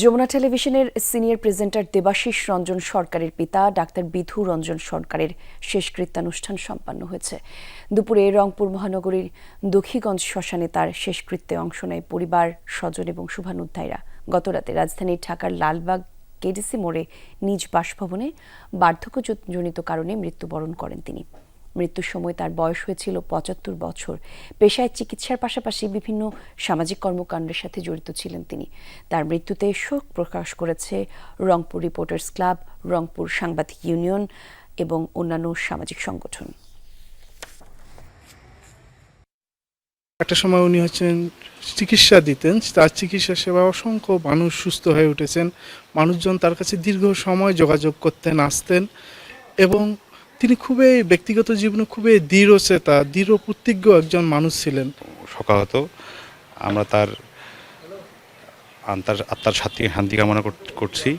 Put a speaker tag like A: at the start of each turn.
A: যমুনা টেলিভিশনের senior presenter Debashis Ranjan সরকারের পিতা, ডাক্তার বিধু রঞ্জন সরকারের শেষকৃত্যানুষ্ঠান সম্পন্ন হয়েছে। দুপুরে রংপুর মহানগরীর দক্ষিগঞ্জ শ্মশানে তার শেষকৃত্যে অংশ নেয় পরিবার, স্বজন এবং শুভানুধ্যায়ীরা। গতরাতে রাজধানীর ঢাকার লালবাগ কেডিসি মোড়ে নিজ বাসভবনে বার্ধক্যজনিত কারণে মৃত্যুবরণ করেন তিনি। মৃত্যুর সময় তার বয়স হয়েছিল পঁচাত্তর বছর। পেশায় চিকিৎসার পাশাপাশি বিভিন্ন সামাজিক কর্মকাণ্ডের সাথে জড়িত ছিলেন তিনি। তার মৃত্যুতে শোক প্রকাশ করেছে রংপুর রিপোর্টার্স ক্লাব, রংপুর সাংবাদিক ইউনিয়ন এবং অন্যান্য সামাজিক সংগঠন।
B: একটা সময় উনি হচ্ছেন চিকিৎসা দিতেন, তার চিকিৎসা সেবা অসংখ্য মানুষ সুস্থ হয়ে উঠেছেন। মানুষজন তার কাছে দীর্ঘ সময় যোগাযোগ করতেন, আসতেন এবং তিনি খুবই ব্যক্তিগত জীবনে খুবই দৃঢ় চেতা দৃঢ় প্রতিজ্ঞ একজন মানুষ ছিলেন।
C: শোকাহত। আমরা তার আন্তার আত্মার শান্তি শান্তি কামনা করছি।